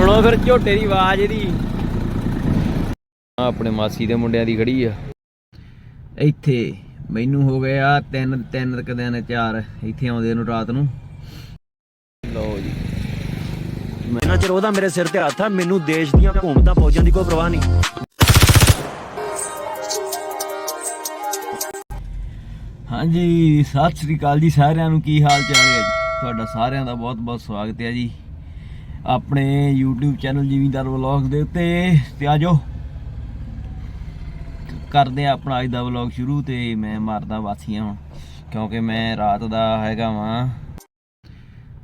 ਸੁਣੋ ਫਿਰ ਝੋਟੇ ਦੀ ਆਵਾਜ਼ ਇਹਦੀ। ਆਪਣੇ ਮਾਸੀ ਦੇ ਮੁੰਡਿਆਂ ਦੀ ਖੜੀ ਆ। ਇੱਥੇ ਮੈਨੂੰ ਹੋ ਗਿਆ ਤਿੰਨ ਤਿੰਨ ਕੁ ਦਿਨ ਚਾਰ। ਇੱਥੇ ਆਉਂਦੇ ਨੂੰ ਰਾਤ ਨੂੰ। ਲਓ ਜੀ। ਜਿੰਨਾ ਚਿਰ ਉਹਦਾ ਮੇਰੇ ਸਿਰ ਤੇ ਹੱਥ ਆ ਮੈਨੂੰ ਦੇਸ਼ ਦੀਆਂ ਹਕੂਮਤਾਂ ਫੌਜਾਂ ਦੀ ਕੋਈ ਪਰਵਾਹ ਨਹੀਂ। ਹਾਂਜੀ ਸਤਿ ਸ੍ਰੀ ਅਕਾਲ ਜੀ ਸਾਰਿਆਂ ਨੂੰ। ਕੀ ਹਾਲ ਚਾਲ ਹੈ ਜੀ? ਤੁਹਾਡਾ ਸਾਰਿਆਂ ਦਾ ਬਹੁਤ ਬਹੁਤ ਸਵਾਗਤ ਹੈ ਜੀ। ਆਪਣੇ YouTube ਚੈਨਲ ਜੀਵੀਦਾਰ ਵਲੌਗਸ ਦੇ ਉੱਤੇ ਤੇ ਆਜੋ ਕਰਦੇ ਆ ਆਪਣਾ ਅੱਜ ਦਾ ਵਲੌਗ ਸ਼ੁਰੂ ਤੇ ਮੈਂ ਮਾਰਦਾ ਵਾਸੀਆਂ ਹੁਣ, ਕਿਉਂਕਿ ਮੈਂ ਰਾਤ ਦਾ ਹੈਗਾ ਵਾਂ।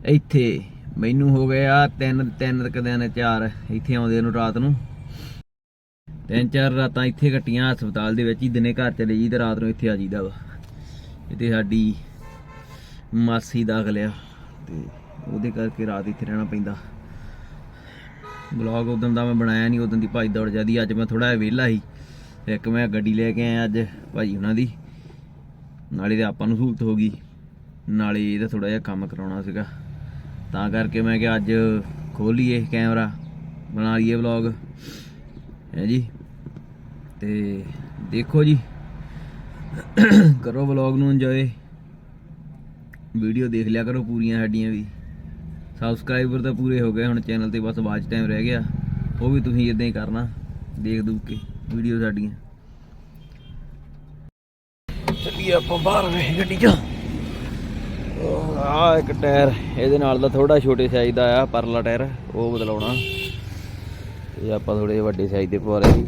ਇੱਥੇ ਮੈਨੂੰ ਹੋ ਗਿਆ ਤਿੰਨ ਤਿੰਨ ਕੁ ਦਿਨ ਚਾਰ, ਇੱਥੇ ਆਉਂਦੇ ਨੂੰ ਰਾਤ ਨੂੰ। ਤਿੰਨ, ਚਾਰ ਰਾਤਾਂ ਇੱਥੇ ਕੱਟੀਆਂ ਹਸਪਤਾਲ ਦੇ ਵਿੱਚ ਹੀ, ਦਿਨੇ ਘਰ ਚਲੇ ਜੀ ਤੇ ਰਾਤ ਨੂੰ ਇੱਥੇ ਆ ਜੀਦਾ ਵਾ। ਇੱਥੇ ਸਾਡੀ ਮਾਸੀ ਦਾਖਲ ਆ, ਤੇ ਉਹਦੇ ਕਰਕੇ ਰਾਤ ਇੱਥੇ ਰਹਿਣਾ ਪੈਂਦਾ। ਬਲੌਗ ਉਦੋਂ ਦਾ ਮੈਂ ਬਣਾਇਆ ਨਹੀਂ, ਉਦੋਂ ਦੀ ਭਾਈ ਦੌੜ ਜਾਂਦੀ, ਅੱਜ ਮੈਂ ਥੋੜਾ ਜਿਹਾ ਵਿਹਲਾ ਸੀ। ਇੱਕ ਮੈਂ ਗੱਡੀ ਲੈ ਕੇ ਆਇਆ ਅੱਜ ਭਾਈ ਉਹਨਾਂ ਦੀ। ਨਾਲੇ ਤੇ ਆਪਾਂ ਨੂੰ ਸਹੂਲਤ ਹੋ ਗਈ। ਨਾਲੇ ਇਹਦਾ ਥੋੜਾ ਜਿਹਾ ਕੰਮ ਕਰਾਉਣਾ ਸੀਗਾ। ਤਾਂ ਕਰਕੇ ਮੈਂ ਕਿਹਾ ਅੱਜ ਖੋਲੀਏ ਕੈਮਰਾ, ਬਣਾ ਲਈਏ ਵਲੌਗ। ਹੈ ਜੀ? ਤੇ ਦੇਖੋ ਜੀ। ਕਰੋ ਵਲੌਗ ਨੂੰ ਇੰਜੋਏ ਵੀਡੀਓ ਦੇਖ ਲਿਆ ਕਰੋ ਪੂਰੀਆਂ ਸਾਡੀਆਂ ਵੀ। ਸਬਸਕ੍ਰਾਈਬਰ ਤਾਂ ਪੂਰੇ ਹੋ ਗਏ, ਹੁਣ ਚੈਨਲ ਤੇ ਬਸ ਵਾਚ ਟਾਈਮ ਰਹਿ ਗਿਆ। ਉਹ ਵੀ ਤੁਸੀਂ ਇਦਾਂ ਹੀ ਕਰਨਾ, ਦੇਖ ਦੂ ਕੇ ਵੀਡੀਓ ਸਾਡੀਆਂ। ਚੱਲੀਏ ਆਪਾਂ ਬਾਹਰ ਵੇ ਗੱਡੀ 'ਚ। ਆ ਇੱਕ ਟਾਇਰ, ਇਹਦੇ ਨਾਲ ਦਾ ਥੋੜਾ ਛੋਟੇ ਸਾਈਜ਼ ਦਾ ਆ, ਪਰਲਾ ਟਾਇਰ, ਉਹ ਬਦਲਾਉਣਾ। ਇਹ ਆਪਾਂ ਥੋੜੇ ਵੱਡੇ ਸਾਈਜ਼ ਦੇ ਪਵਾ ਲਏ ਸੀ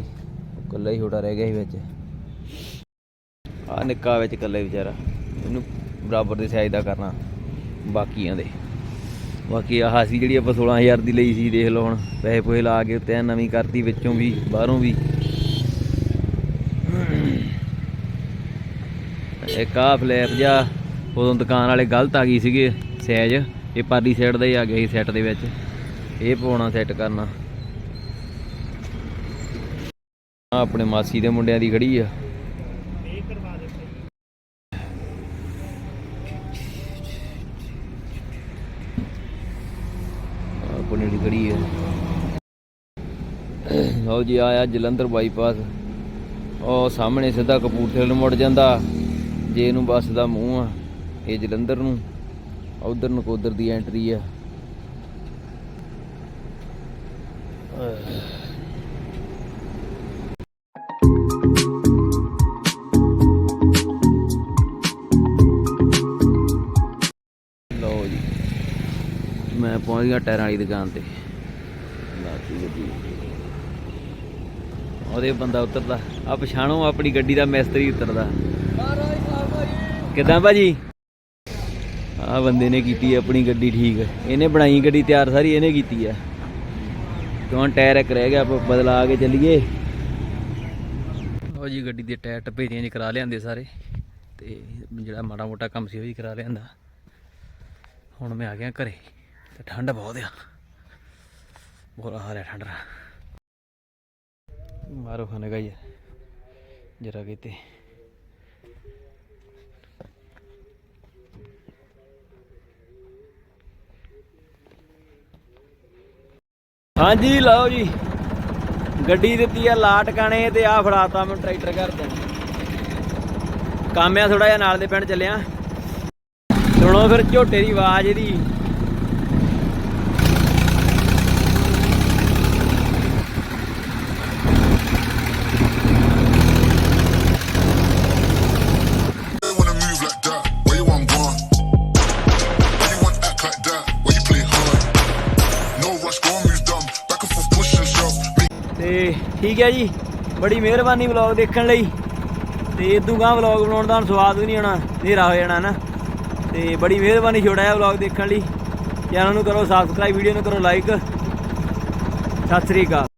ਕੱਲਾ ਹੀ ਛੋਟਾ ਰਹਿ ਗਿਆ ਸੀ ਵਿੱਚ। ਆ ਨਿੱਕਾ ਵਿੱਚ ਇਕੱਲੇ ਵਿਚਾਰਾ, ਇਹਨੂੰ ਬਰਾਬਰ ਦੇ ਸਾਈਜ਼ ਦਾ ਕਰਨਾ, ਬਾਕੀਆਂ ਦੇ। ਬਾਕੀ ਆਹ ਸੀ ਜਿਹੜੀ ਆਪਾਂ 16000 ਦੀ ਲਈ ਸੀ, ਦੇਖ ਲਓ ਹੁਣ, ਪੈਸੇ ਪੋਏ ਲਾ ਕੇ ਉੱਤੇ ਨਵੀਂ ਕਰਤੀ ਵਿੱਚੋਂ ਵੀ, ਬਾਹਰੋਂ ਵੀ। ਇੱਕ ਆ ਫਲੈਪ ਜਾ ਉਦੋਂ ਦੁਕਾਨ ਵਾਲੇ ਗਲਤ ਆ ਗਈ ਸੀਗੇ ਸਾਈਜ਼ ਇਹ ਪਾਰਲੀ ਸਾਈਡ ਦਾ ਹੀ ਆ ਗਿਆ ਸੀ ਸੈੱਟ ਦੇ ਵਿੱਚ। ਇਹ ਪਾਉਣਾ ਸੈੱਟ ਕਰਨਾ। ਆਪਣੇ ਮਾਸੀ ਦੇ ਮੁੰਡਿਆਂ ਦੀ ਖੜੀ ਆ। ਆਪਣੀ ਜਿਹੜੀ ਖੜੀ ਹੈ। ਲਓ ਜੀ, ਆਇਆ ਜਲੰਧਰ ਬਾਈਪਾਸ। ਉਹ ਸਾਹਮਣੇ ਸਿੱਧਾ ਕਪੂਰਥਲੇ ਨੂੰ ਮੁੜ ਜਾਂਦਾ। ਜੇ ਇਹਨੂੰ ਬੱਸ ਦਾ ਮੂੰਹ ਆ, ਇਹ ਜਲੰਧਰ ਨੂੰ। ਉਧਰ ਨਕੋਦਰ ਦੀ ਐਂਟਰੀ ਆ। ਪਹੁੰਚ ਗਿਆ ਟਾਇਰਾਂ ਵਾਲੀ ਦੁਕਾਨ ਤੇ। ਲਾਤੀ ਗੱਡੀ। ਉਹਦੇ ਬੰਦਾ ਉਤਰਦਾ। ਆ ਪਛਾਣੋ ਆਪਣੀ ਗੱਡੀ ਦਾ ਮਿਸਤਰੀ ਉਤਰਦਾ। ਕਿਦਾਂ ਭਾਜੀ? ਆ ਬੰਦੇ ਨੇ ਕੀਤੀ ਆਪਣੀ ਗੱਡੀ ਠੀਕ। ਇਹਨੇ ਬਣਾਈ ਗੱਡੀ ਤਿਆਰ ਸਾਰੀ ਇਹਨੇ ਕੀਤੀ ਆ। ਕਿਉਂ ਟਾਇਰ ਇੱਕ ਰਹਿ ਗਿਆ ਆਪਾਂ ਬਦਲਾ ਕੇ ਚੱਲੀਏ। ਉਹ ਜੀ ਗੱਡੀ ਦੇ ਟਾਇਰ ਟੱਪੇ ਚੇਂਜ ਕਰਾ ਲਿਆਂਦੇ ਸਾਰੇ। ਤੇ ਜਿਹੜਾ ਮਾੜਾ ਮੋਟਾ ਕੰਮ ਸੀ ਉਹ ਵੀ ਕਰਾ ਲਿਆਂਦਾ। ਹੁਣ ਮੈਂ ਆ ਗਿਆ ਘਰੇ। ਤੇ ਠੰਡ ਬਹੁਤ ਆ। ਬੋਲਾ ਹਾਰਿਆ ਠੰਡ ਦਾ। ਮਾਰੋ ਖਾਣੇ ਗਈ ਜਰਾ ਕਿਤੇ। ਹਾਂਜੀ, ਲਓ ਜੀ। ਗੱਡੀ ਦਿੱਤੀ ਆ ਲਾਟ ਕਾਣੇ ਤੇ ਆ ਫੜਾਤਾ ਮੈਨੂੰ ਟਰੈਕਟਰ ਘਰ ਤੋਂ। ਕੰਮ ਆ ਥੋੜਾ ਜਿਹਾ ਨਾਲ ਦੇ ਪਿੰਡ ਚੱਲਿਆ। ਸੁਣੋ ਫਿਰ ਝੋਟੇ ਦੀ ਆਵਾਜ਼ ਇਹਦੀ। ਤੇ ਠੀਕ ਹੈ ਜੀ, ਬੜੀ ਮਿਹਰਬਾਨੀ ਵਲੌਗ ਦੇਖਣ ਲਈ। ਤੇ ਇਦੋਂ ਗਾਂ ਵਲੌਗ ਬਣਾਉਣ ਦਾ ਹੁਣ ਸਵਾਦ ਵੀ ਨਹੀਂ ਆਉਣਾ, ਹਨੇਰਾ ਹੋ ਜਾਣਾ ਨਾ। ਤੇ ਬੜੀ ਮਿਹਰਬਾਨੀ ਛੋਟਾ ਜਿਹਾ ਵਲੌਗ ਦੇਖਣ ਲਈ। ਚੈਨਲ ਨੂੰ ਕਰੋ ਸਬਸਕ੍ਰਾਈਬ ਵੀਡੀਓ ਨੂੰ ਕਰੋ ਲਾਈਕ ਸਤਿ ਸ੍ਰੀ ਅਕਾਲ।